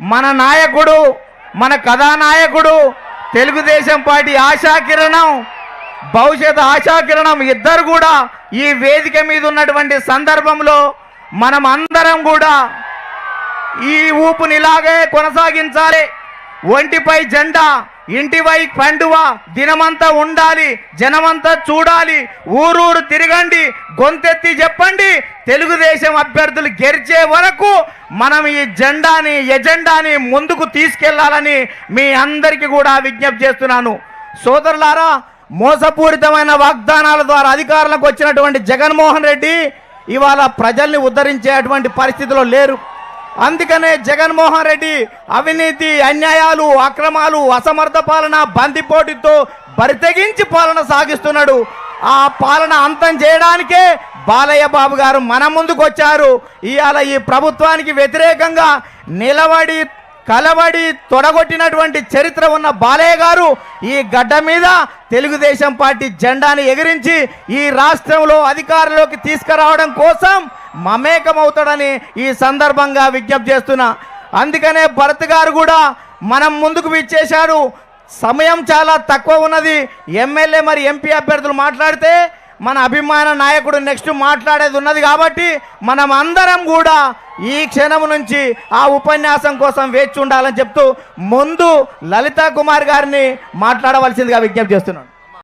మన నాయకుడు మన కథానాయకుడు తెలుగుదేశం పార్టీ ఆశాకిరణం భవిష్యత్ ఆశాకిరణం ఇద్దరు కూడా ఈ వేదిక మీద ఉన్నటువంటి సందర్భంలో మనం అందరం కూడా ఈ ఊపుని ఇలాగే కొనసాగించాలి. ఒంటిపై జెండా ఇంటిపై పండువ దినమంతా ఉండాలి జనమంతా చూడాలి ఊరూరు తిరగండి గొంతెత్తి చెప్పండి. తెలుగుదేశం అభ్యర్థులు గెలిచే వరకు మనం ఈ జెండాని ఎజెండాని ముందుకు తీసుకెళ్ళాలని మీ అందరికీ కూడా విజ్ఞప్తి చేస్తున్నాను. సోదరులారా మోసపూరితమైన వాగ్దానాల ద్వారా అధికారులకు వచ్చినటువంటి జగన్మోహన్ రెడ్డి ఇవాళ ప్రజల్ని ఉద్ధరించేటువంటి పరిస్థితిలో లేరు. అందుకనే జగన్మోహన్ రెడ్డి అవినీతి అన్యాయాలు అక్రమాలు అసమర్థ పాలన బందిపోటుతో బరితెగించి పాలన సాగిస్తున్నాడు. ఆ పాలన అంతం చేయడానికే బాలయ్య బాబు గారు మన ముందుకు వచ్చారు. ఇవాళ ఈ ప్రభుత్వానికి వ్యతిరేకంగా నిలబడి కలబడి తొడగొట్టినటువంటి చరిత్ర ఉన్న బాలయ్య గారు ఈ గడ్డ మీద తెలుగుదేశం పార్టీ జెండాని ఎగిరించి ఈ రాష్ట్రంలో అధికారంలోకి తీసుకురావడం కోసం మమేకమవుతాడని ఈ సందర్భంగా విజ్ఞప్తి చేస్తున్నా. అందుకనే భరత్ గారు కూడా మనం ముందుకు విచ్చేశాడు సమయం చాలా తక్కువ ఉన్నది. ఎమ్మెల్యే మరి ఎంపీ అభ్యర్థులు మాట్లాడితే మన అభిమాన నాయకుడు నెక్స్ట్ మాట్లాడేది ఉన్నది కాబట్టి మనం అందరం కూడా ఈ క్షణం నుంచి ఆ ఉపన్యాసం కోసం వేచి ఉండాలని చెప్తూ ముందు లలితా కుమార్ గారిని మాట్లాడవలసిందిగా విజ్ఞప్తి చేస్తున్నాను.